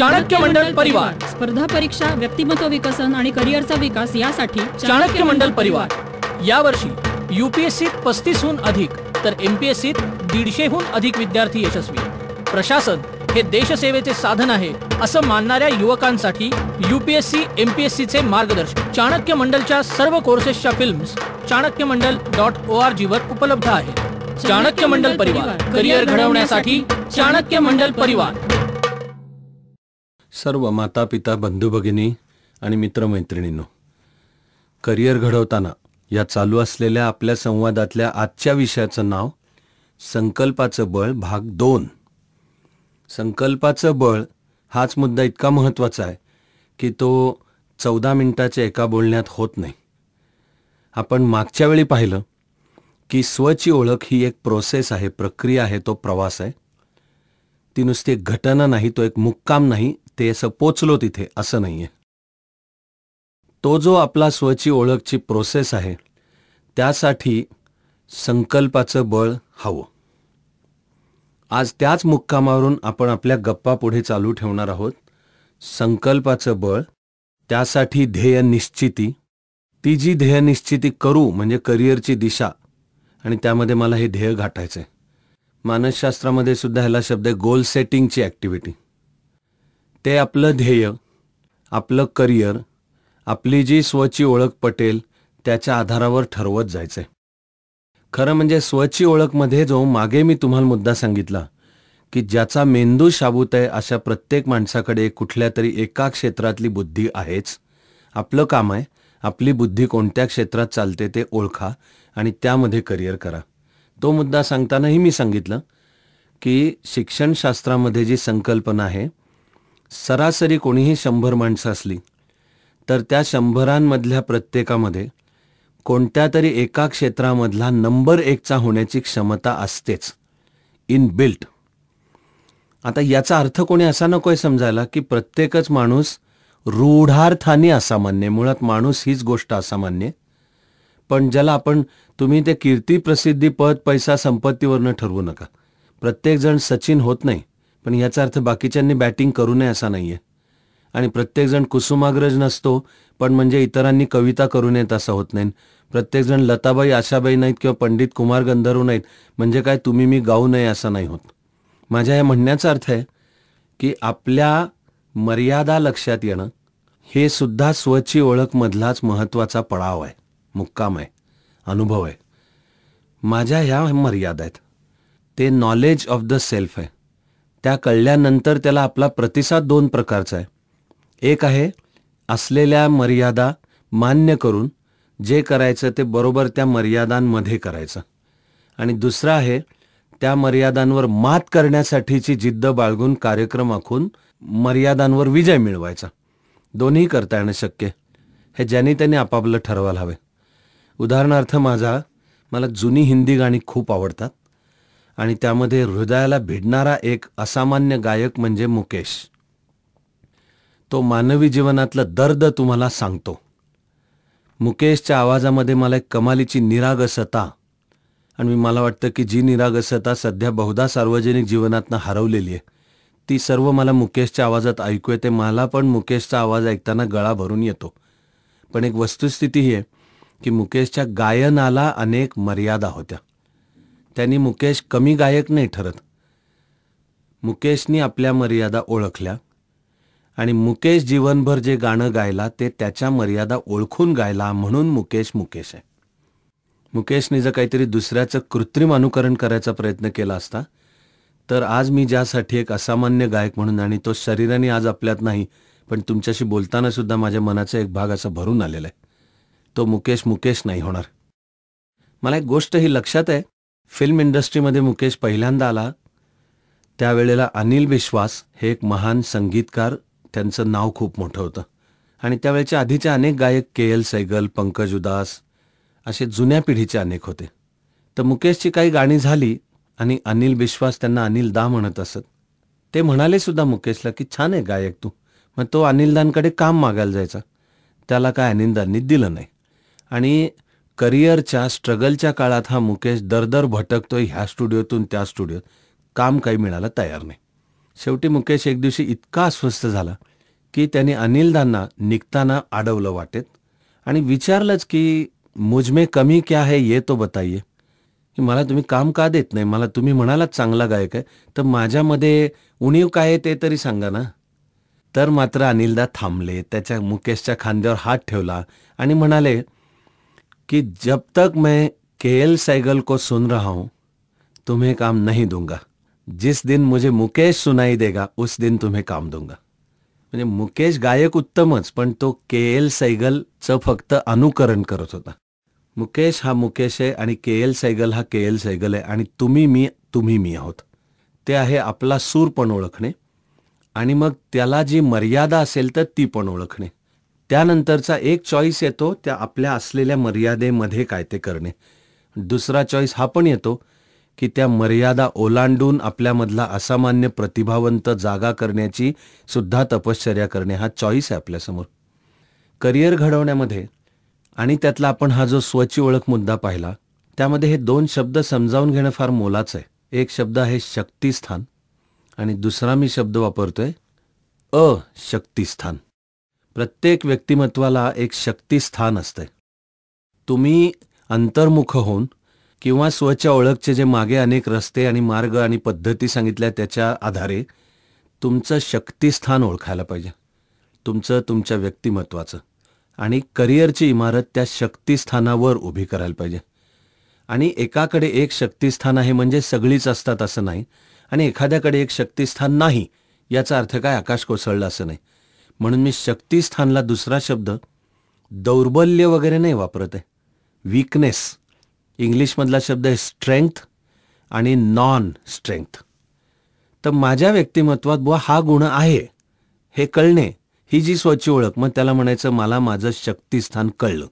चाणक्य मंडल परिवार. स्पर्धा परीक्षा व्यक्तिमत्व विकसन आणि करिअरचा विकास यासाठी चाणक्य मंडल परिवार. यावर्षी युपीएससीत पस्तीसहून अधिक तर एमपीएससीत दीडशेहून अधिक विद्यार्थी यशस्वी. प्रशासन हे देशसेवेचे साधन आहे असं मानणाऱ्या युवकांसाठी युपीएससी एमपीएससीचे मार्गदर्शन. चाणक्य मंडलच्या सर्व कोर्सेसच्या films Chanakya Mandal dot O R G वर उपलब्ध आहे चाणक्य मंडल परिवार. करिअर घडवण्यासाठी चाणक्य मंडल परिवार. सर्व माता पिता बंधू भगिनी आणि मित्रमैत्रिणींनो करिअर घडवताना या चालू असलेल्या आपल्या संवादातल्या आजच्या विषयाचं नाव संकल्पाचं बळ भाग दोन. संकल्पाचं बळ हाच मुद्दा इतका महत्त्वाचा आहे की तो चौदा मिनिटाच्या एका बोलण्यात होत नाही. आपण मागच्या वेळी पाहिलं की स्वची ओळख ही एक प्रोसेस आहे प्रक्रिया आहे तो प्रवास आहे. ती नुसती एक घटना नाही तो एक मुक्काम नाही ते असं पोचलो तिथे असं नाहीये. तो जो आपला स्वची ओळखची प्रोसेस आहे त्यासाठी संकल्पाचं बळ हवं. आज त्याच मुक्कामावरून आपण आपल्या गप्पा पुढे चालू ठेवणार आहोत. संकल्पाचं बळ त्यासाठी ध्येय निश्चिती. ती जी ध्येय निश्चिती करू म्हणजे करिअरची दिशा आणि त्यामध्ये मला हे ध्येय गाठायचंय. मानसशास्त्रामध्ये सुद्धा ह्याला शब्द आहे गोल सेटिंगची ॲक्टिव्हिटी ते आपलं ध्येय आपलं करिअर आपली जी स्वची ओळख पटेल त्याच्या आधारावर ठरवत जायचंय. खरं म्हणजे स्वची ओळखमध्ये जो मागे मी तुम्हाला मुद्दा सांगितला की ज्याचा मेंदू शाबूत आहे अशा प्रत्येक माणसाकडे कुठल्या तरी एका क्षेत्रातली बुद्धी आहेच. आपलं काम आहे आपली बुद्धी कोणत्या क्षेत्रात चालते ते ओळखा आणि त्यामध्ये करिअर करा. तो मुद्दा सांगतानाही मी सांगितलं की शिक्षणशास्त्रामध्ये जी संकल्पना आहे सरासरी कोणीही शंभर माणसं असली तर त्या शंभरांमधल्या प्रत्येकामध्ये कोणत्या तरी एका क्षेत्रामधला नंबर एकचा होण्याची क्षमता असतेच. Inbuilt. आता याचा अर्थ कोणी असा नकोय समजायला की प्रत्येकच माणूस रूढार्थाने असामान्य मुळात माणूस हीच गोष्ट असामान्य पण ज्याला आपण तुम्ही ते कीर्ती प्रसिद्धी पद पैसा संपत्तीवरनं ठरवू नका. प्रत्येकजण सचिन होत नाही. पण याचा अर्थ बाकीच्यांनी बॅटिंग करू नये असा नाहीये. आणि प्रत्येकजण कुसुमाग्रज नसतो पण म्हणजे इतरांनी कविता करू नयेत असं होत नाही. प्रत्येकजण लताबाई आशाबाई नाहीत किंवा पंडित कुमार गंधर्व नाहीत म्हणजे काय तुम्ही मी गाऊ नये असं नाही होत. माझ्या या म्हणण्याचा अर्थ आहे की आपल्या मर्यादा लक्षात येणं हे सुद्धा स्वची ओळखमधलाच महत्त्वाचा पडाव आहे मुक्काम आहे अनुभव आहे. माझ्या ह्या मर्यादा आहेत. ते नॉलेज ऑफ द सेल्फ आहे. त्या कळल्यानंतर त्याला आपला प्रतिसाद दोन प्रकारचा आहे. एक आहे असलेल्या मर्यादा मान्य करून जे करायचं ते बरोबर त्या मर्यादांमध्ये करायचं. आणि दुसरं आहे त्या मर्यादांवर मात करण्यासाठीची जिद्द बाळगून कार्यक्रम आखून मर्यादांवर विजय मिळवायचा. दोन्ही करता येणं शक्य. हे ज्यांनी त्यांनी आपापलं ठरवायला हवे. उदाहरणार्थ माझा मला जुनी हिंदी गाणी खूप आवडतात. आणि त्यामध्ये हृदयाला भिडणारा एक असामान्य गायक म्हणजे मुकेश. तो मानवी जीवनातलं दर्द तुम्हाला सांगतो. मुकेशच्या आवाजामध्ये मला एक कमालीची निरागसता आणि मला वाटतं की जी निरागसता सध्या बहुधा सार्वजनिक जीवनातनं हरवलेली आहे ती सर्व मला मुकेशच्या आवाजात ऐकू येते. मला पण मुकेशचा आवाज ऐकताना गळा भरून येतो. पण एक वस्तुस्थिती ही आहे की मुकेशच्या गायनाला अनेक मर्यादा होत्या. त्यांनी मुकेश कमी गायक नाही ठरत. मुकेशनी आपल्या मर्यादा ओळखल्या आणि मुकेश जीवनभर जे गाणं गायला ते त्याच्या मर्यादा ओळखून गायला म्हणून मुकेश मुकेश आहे. मुकेशने जर काहीतरी दुसऱ्याचं कृत्रिम अनुकरण करायचा प्रयत्न केला असता तर आज मी ज्यासाठी एक असामान्य गायक म्हणून आणि तो शरीराने आज आपल्यात नाही पण तुमच्याशी बोलताना सुद्धा माझ्या मनाचा एक भाग असा भरून आलेला आहे. तो मुकेश मुकेश नाही होणार. मला एक गोष्ट ही लक्षात आहे. फिल्म इंडस्ट्रीमध्ये मुकेश पहिल्यांदा आला त्यावेळेला अनिल विश्वास हे एक महान संगीतकार त्यांचं नाव खूप मोठं होतं. आणि त्यावेळेच्या आधीचे अनेक गायक के एल सैगल पंकज उदास असे जुन्या पिढीचे अनेक होते. तर मुकेशची काही गाणी झाली आणि अनिल विश्वास त्यांना अनिल दा म्हणत असत. ते म्हणाले सुद्धा मुकेशला की छान आहे गायक तू. मग तो अनिलदांकडे काम मागायला जायचा. त्याला काय अनिलदांनी दिलं नाही. आणि करिअरच्या स्ट्रगलच्या काळात हा मुकेश दरदर भटकतोय ह्या स्टुडिओतून त्या स्टुडिओत. काम काही मिळायला तयार नाही. शेवटी मुकेश एक दिवशी इतका अस्वस्थ झाला की त्याने अनिलदांना निघताना अडवलं वाटेत आणि विचारलंच की मुझमे कमी क्या है ये तो बताइए. की मला तुम्ही काम का देत नाही? मला तुम्ही म्हणालात चांगला गायक आहे तर माझ्यामध्ये उणीव काय आहे ते तरी सांगा ना. तर मात्र अनिलदा थांबले त्याच्या मुकेशच्या खांद्यावर हात ठेवला आणि म्हणाले कि जब तक मैं के एल सैगल को सुन रहा हूं तुम्हें काम नहीं दूंगा। जिस दिन मुझे मुकेश सुनाई देगा उस दिन तुम्हें काम दूंगा। म्हणजे मुकेश गायक उत्तमच पण तो के एल सैगलचं फक्त अनुकरण करत होता। मुकेश हा मुकेश आहे आणि के एल सैगल हा के एल सैगल आहे आणि तुम्ही मी तुम्ही मी आहोत. ते आहे आपला सूर पण ओळखणे आणि मग त्याला जी मर्यादा असेल तर ती पण ओळखणे. त्यानंतरचा एक चॉईस येतो त्या आपल्या असलेल्या मर्यादेमध्ये काय ते करणे. दुसरा चॉईस हा पण येतो की त्या मर्यादा ओलांडून आपल्यामधला असामान्य प्रतिभावंत जागा करण्याची सुद्धा तपश्चर्या करणे हा चॉईस आहे आपल्यासमोर. करिअर घडवण्यामध्ये आणि त्यातला आपण हा जो स्वची ओळख मुद्दा पाहिला त्यामध्ये हे दोन शब्द समजावून घेणं फार मोलाचं आहे. एक शब्द आहे शक्तिस्थान आणि दुसरा मी शब्द वापरतोय अशक्तिस्थान. प्रत्येक व्यक्तिमत्वाला एक शक्तिस्थान असतंय. तुम्ही अंतर्मुख होऊन किंवा स्वच्या ओळखचे जे मागे अनेक रस्ते आणि मार्ग आणि पद्धती सांगितल्या त्याच्या आधारे तुमचं शक्तिस्थान ओळखायला पाहिजे. तुमचं तुमच्या व्यक्तिमत्वाचं. आणि करिअरची इमारत त्या शक्तिस्थानावर उभी करायला पाहिजे. आणि एकाकडे एक शक्तिस्थान आहे म्हणजे सगळीच असतात असं नाही. आणि एखाद्याकडे एक शक्तिस्थान नाही याचा अर्थ काय? आकाश कोसळलं असं नाही. म्हणून मी शक्तिस्थानला दुसरा शब्द दौर्बल्य वगैरे नाही वापरत आहे. वीकनेस इंग्लिशमधला शब्द आहे स्ट्रेंथ आणि नॉन स्ट्रेंथ तर माझ्या व्यक्तिमत्वात बुवा हा गुण आहे हे कळणे ही जी स्वच्छ ओळख मग त्याला म्हणायचं मला माझं शक्तिस्थान कळलं.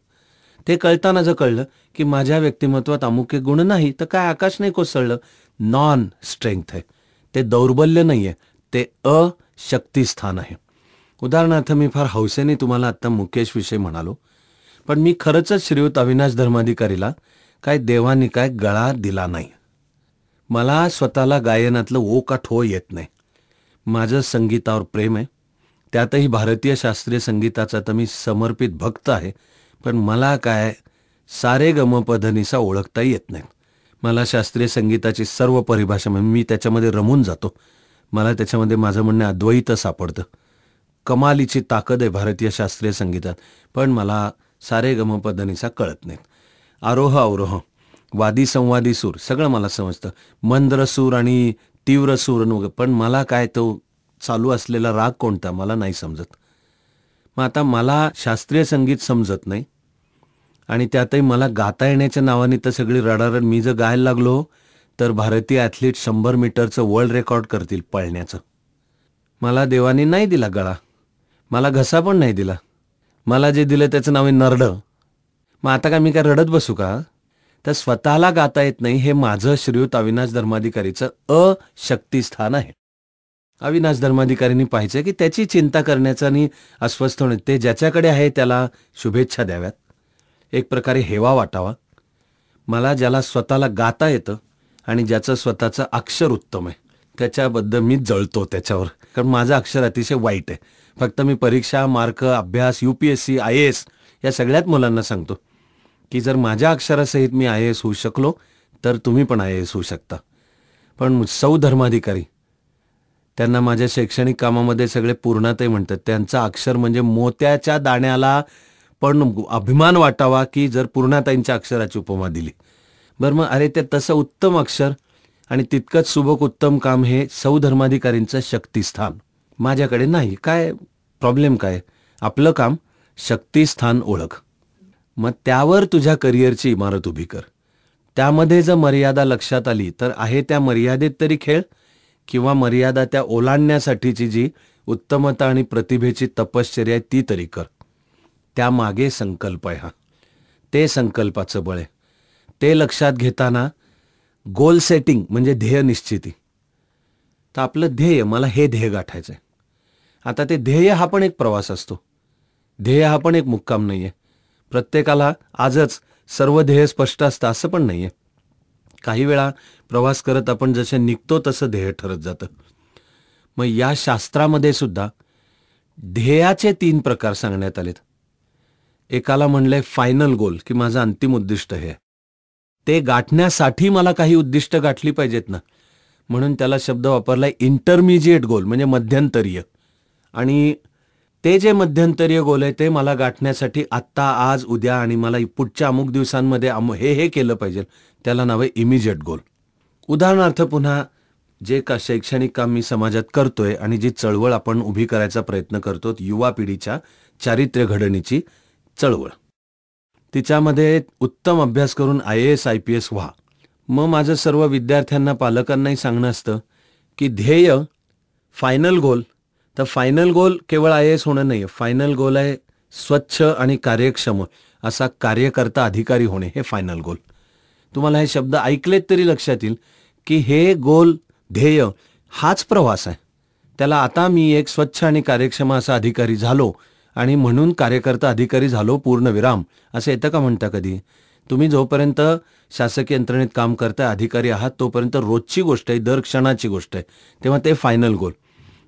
ते कळताना जर कळलं की माझ्या व्यक्तिमत्वात अमुक एक गुण नाही तर काय आकाश नाही कोसळलं? नॉन स्ट्रेंथ आहे. ते दौर्बल्य नाही आहे ते अशक्तिस्थान आहे. उदाहरणार्थ मी फार हौसेने तुम्हाला आत्ता मुकेशविषयी म्हणालो पण मी खरंच श्रीयुत अविनाश धर्माधिकारीला काय देवानी काय गळा दिला नाही. मला स्वतःला गायनातलं ओ का ठो येत नाही. माझं संगीतावर प्रेम आहे. त्यातही भारतीय शास्त्रीय संगीताचा तर मी समर्पित भक्त आहे पण मला काय सारे गमपधनीसा ओळखताही येत नाहीत मला शास्त्रीय संगीताची सर्व परिभाषा म्हणजे मी त्याच्यामध्ये रमून जातो. मला त्याच्यामध्ये माझं म्हणणं अद्वैत सापडतं. कमालीची ताकद आहे भारतीय शास्त्रीय संगीतात. पण मला सारे गमपदनीचा कळत नाहीत आरोह अवरोह वादी संवादी सूर सगळं मला समजतं. मंद्र सूर आणि तीव्र सूर वगैरे. पण मला काय तो चालू असलेला राग कोणता मला नाही समजत. मग आता मला शास्त्रीय संगीत समजत नाही. आणि त्यातही मला गाता येण्याच्या नावाने तर सगळी रडारड मी जर गायला लागलो तर भारतीय ॲथलीट शंभर मीटरचं वर्ल्ड रेकॉर्ड करतील पळण्याचं. मला देवाने नाही दिला गळा. मला घसा पण नाही दिला. मला जे दिलं त्याचं नाव आहे नरड. मग आता काय मी काय रडत बसू का? तर स्वतःला गाता येत नाही हे माझं श्रीयुत अविनाश धर्माधिकारीचं अशक्तिस्थान आहे. अविनाश धर्माधिकारींनी पाहिजे की त्याची चिंता करण्याचं आणि अस्वस्थ होणे ते ज्याच्याकडे आहे त्याला शुभेच्छा द्याव्यात. एक प्रकारे हेवा वाटावा. मला ज्याला स्वतःला गाता येतं आणि ज्याचं स्वतःचं अक्षर उत्तम आहे त्याच्याबद्दल मी जळतो त्याच्यावर. कारण माझं अक्षर अतिशय वाईट आहे. फक्त मी परीक्षा मार्क अभ्यास U P S C I S या सगळ्यात मुलांना सांगतो की जर माझ्या अक्षरासहित मी आय एस होऊ शकलो तर तुम्ही पण आय एस होऊ शकता. पण सौ धर्माधिकारी त्यांना माझ्या शैक्षणिक कामामध्ये सगळे पूर्णते म्हणतात. त्यांचा अक्षर म्हणजे मोत्याच्या दाण्याला पण अभिमान वाटावा की जर पूर्णाताईंच्या अक्षराची उपमा दिली. बरं मग अरे ते तसं उत्तम अक्षर आणि तितकंच सुबक उत्तम काम हे सौ धर्माधिकारींचं शक्तिस्थान. माझ्याकडे नाही. काय प्रॉब्लेम काय? आपलं काम शक्तिस्थान ओळख. मग त्यावर तुझ्या करिअरची इमारत उभी कर. त्यामध्ये जर मर्यादा लक्षात आली तर आहे त्या मर्यादेत तरी खेळ किंवा मर्यादा त्या ओलांडण्यासाठीची जी उत्तमता आणि प्रतिभेची तपश्चर्या आहे ती तरी कर. त्यामागे संकल्प आहे हा. ते संकल्पाचं बळ आहे. ते लक्षात घेताना गोल सेटिंग म्हणजे ध्येय निश्चिती. तर आपलं ध्येय मला हे ध्येय गाठायचं आहे आता ते ध्येय हा पण एक प्रवास असतो. ध्येय हा पण एक मुक्काम नाही आहे प्रत्येकाला आजच सर्व ध्येय स्पष्ट असतं असं पण नाही आहे काही वेळा प्रवास करत आपण जसे निघतो तसं ध्येय ठरत जातं. मग या शास्त्रामध्ये सुद्धा ध्येयाचे तीन प्रकार सांगण्यात आलेत. एकाला म्हणले फायनल गोल की माझं अंतिम उद्दिष्ट हे आहे. ते गाठण्यासाठी मला काही उद्दिष्ट गाठली पाहिजेत ना. म्हणून त्याला शब्द वापरलाय इंटरमिजिएट गोल म्हणजे मध्यंतरीय. आणि ते जे मध्यंतरीय गोल आहे ते मला गाठण्यासाठी आत्ता आज उद्या आणि मला पुढच्या अमुक दिवसांमध्ये अमु हे हे केलं पाहिजे. त्याला नाव आहे इमिजिएट गोल उदाहरणार्थ पुन्हा जे का शैक्षणिक काम मी समाजात करतोय आणि जी चळवळ आपण उभी करायचा प्रयत्न करतो युवा पिढीच्या चारित्र्य घडणीची चळवळ. तिच्यामध्ये उत्तम अभ्यास करून I A S I P S व्हा. मग माझं सर्व विद्यार्थ्यांना पालकांनाही सांगणं असतं की ध्येय फायनल गोल तर फायनल गोल केवळ आय एस होणं नाही फायनल गोल आहे स्वच्छ आणि कार्यक्षम. असा कार्यकर्ता अधिकारी होणे हे फायनल गोल तुम्हाला हे शब्द ऐकलेत तरी लक्षात येईल की हे गोल ध्येय हाच प्रवास आहे. त्याला आता मी एक स्वच्छ आणि कार्यक्षम असा अधिकारी झालो. आणि म्हणून कार्यकर्ता अधिकारी झालो पूर्णविराम असं येतं का म्हणता कधी. तुम्ही जोपर्यंत शासकीय यंत्रणेत काम करताय अधिकारी आहात तोपर्यंत रोजची गोष्ट आहे दर क्षणाची गोष्ट आहे. तेव्हा ते फायनल गोल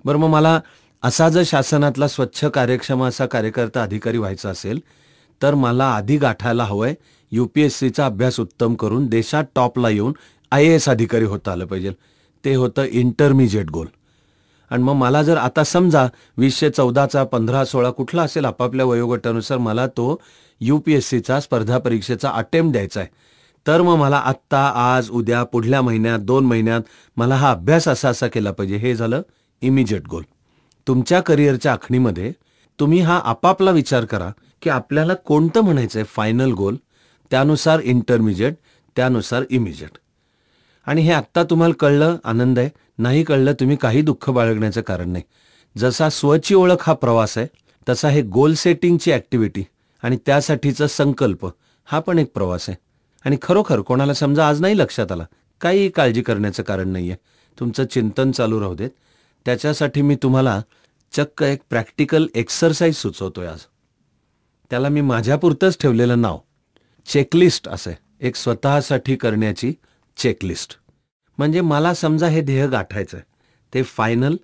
बरं मग मला असा जर शासनातला स्वच्छ कार्यक्षम असा कार्यकर्ता अधिकारी व्हायचा असेल तर मला आधी गाठायला हवंय यू पी एस सीचा अभ्यास उत्तम करून देशात टॉपला येऊन आय ए एस अधिकारी होता आलं पाहिजे. ते होतं इंटरमिजिएट गोल आणि मग मला जर आता समजा वीसशे चौदाचा पंधरा सोळा कुठला असेल आपापल्या वयोगटानुसार मला तो यू पी एस सीचा स्पर्धा परीक्षेचा अटेम्प्ट द्यायचा आहे. तर मग मला आत्ता आज उद्या पुढल्या महिन्यात दोन महिन्यात मला हा अभ्यास असा असा केला पाहिजे. हे झालं इमिजिएट गोल तुमच्या करिअरच्या आखणीमध्ये तुम्ही हा आपापला विचार करा की आपल्याला कोणतं म्हणायचं आहे फायनल गोल त्यानुसार इंटरमिजिएट त्यानुसार इमिजिएट आणि हे आत्ता तुम्हाला कळलं आनंद आहे. नाही कळलं तुम्ही काही दुःख बाळगण्याचं कारण नाही. जसा स्वची ओळख हा प्रवास आहे तसा हे गोल सेटिंगची ॲक्टिव्हिटी आणि त्यासाठीचा संकल्प हा पण एक प्रवास आहे. आणि खरोखर कोणाला समजा आज नाही लक्षात आला काही काळजी करण्याचं कारण नाही आहे तुमचं चिंतन चालू राहू देत. त्याच्यासाठी मी तुम्हाला चक्क एक प्रॅक्टिकल एक्सरसाइज सुचवतोय आज. त्याला मी माझ्यापुरतंच ठेवलेलं नाव चेकलिस्ट असं आहे एक स्वतःसाठी करण्याची चेकलिस्ट म्हणजे मला समजा हे ध्येय गाठायचं आहे ते फायनल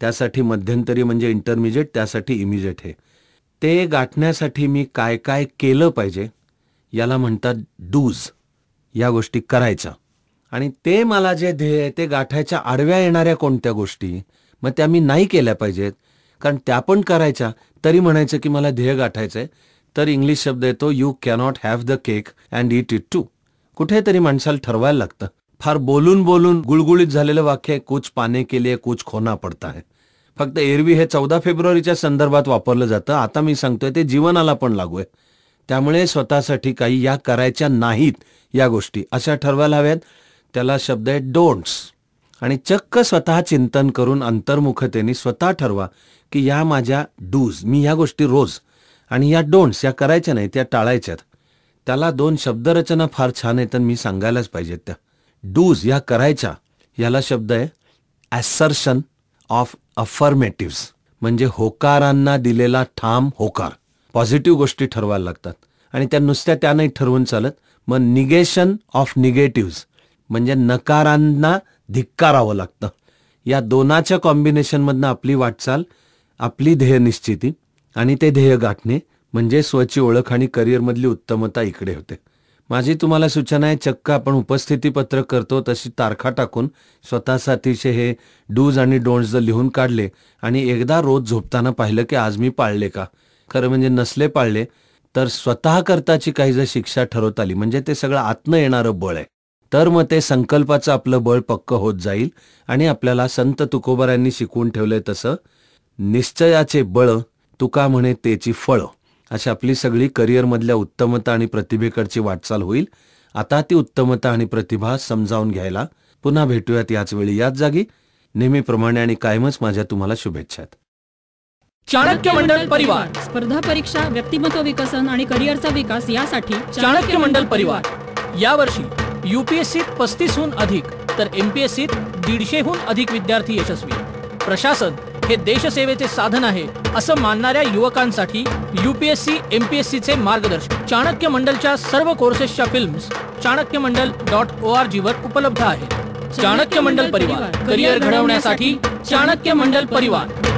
त्यासाठी मध्यंतरी म्हणजे इंटरमिजिएट त्यासाठी इमिजिएट हे. ते गाठण्यासाठी मी काय काय केलं पाहिजे याला म्हणतात डूज या गोष्टी करायच्या आणि ते मला जे ध्येय आहे ते गाठायच्या आडव्या येणाऱ्या कोणत्या गोष्टी मग त्या मी नाही केल्या पाहिजेत कारण त्या पण करायच्या तरी म्हणायचं की मला ध्येय गाठायचं आहे तर इंग्लिश शब्द येतो you cannot have the cake and eat it it कुठेतरी माणसाला ठरवायला लागतं. फार बोलून बोलून गुळगुळीत झालेलं वाक्य कुछ पाने के लिए कुछ खोना पडता है. फक्त एरवी हे चौदा फेब्रुवारीच्या संदर्भात वापरलं जातं. आता मी सांगतोय ते जीवनाला पण लागू आहे. त्यामुळे स्वतःसाठी काही या करायच्या नाहीत या गोष्टी. अशा ठरवायला हव्यात. त्याला शब्द आहे डोंट्स आणि चक्क स्वतः चिंतन करून अंतर्मुखतेने स्वतः ठरवा की या माझ्या डूज मी ह्या गोष्टी रोज. आणि या डोंट्स या करायच्या नाही त्या टाळायच्यात. त्याला दोन शब्दरचना फार छान आहेत आणि मी सांगायलाच पाहिजेत त्या. डूज या करायच्या याला शब्द आहे ॲसर्शन ऑफ अफर्मेटिव्स म्हणजे होकारांना दिलेला ठाम होकार. पॉझिटिव्ह गोष्टी ठरवायला लागतात. आणि त्या नुसत्या त्या नाही ठरवून चालत मग निगेशन ऑफ निगेटिव्ह म्हणजे नकारांना धिक्कारावं लागतं. या दोनाच्या कॉम्बिनेशनमधनं आपली वाटचाल आपली ध्येय निश्चिती आणि ते ध्येय गाठणे म्हणजे स्वची ओळख आणि करिअरमधली उत्तमता इकडे होते. माझी तुम्हाला सूचना आहे चक्क आपण उपस्थिती पत्रक करतो तशी तारखा टाकून स्वतःसाठीचे हे डूज आणि डोंट्स जर लिहून काढले आणि एकदा रोज झोपताना पाहिलं की आज मी पाळले का? खरं म्हणजे नसले पाळले तर स्वतः करताची काही जर शिक्षा ठरवता आली म्हणजे ते सगळं आतनं येणारं बळ आहे. तर मग ते संकल्पाचं आपलं बळ पक्क होत जाईल आणि आपल्याला संत तुकोबारांनी शिकवून ठेवलंय तसं निश्चयाचे बळ तुका म्हणे तेची फळं. अशी आपली सगळी करिअरमधल्या उत्तमता आणि प्रतिभेकडची वाटचाल होईल. आता ती उत्तमता आणि प्रतिभा समजावून घ्यायला पुन्हा भेटूयात याच वेळी. याच जागी नेहमीप्रमाणे आणि कायमच माझ्या तुम्हाला शुभेच्छा चाणक्य मंडल परिवार. स्पर्धा परीक्षा व्यक्तिमत्व विकसन आणि करिअरचा विकास यासाठी चाणक्य मंडल परिवार. यावर्षी युपीएससीत पस्तीसहून अधिक तर एमपीएससीत दीडशेहून अधिक विद्यार्थी यशस्वी. प्रशासन हे देशसेवेचे साधन आहे असं मानणाऱ्या युवकांसाठी युपीएससी एमपीएससीचे मार्गदर्शन. चाणक्य मंडलच्या सर्व कोर्सेसच्या films Chanakya Mandal dot O R जीवर उपलब्ध आहे. चाणक्य मंडल परिवार. करिअर घडवण्यासाठी चाणक्य मंडल परिवार.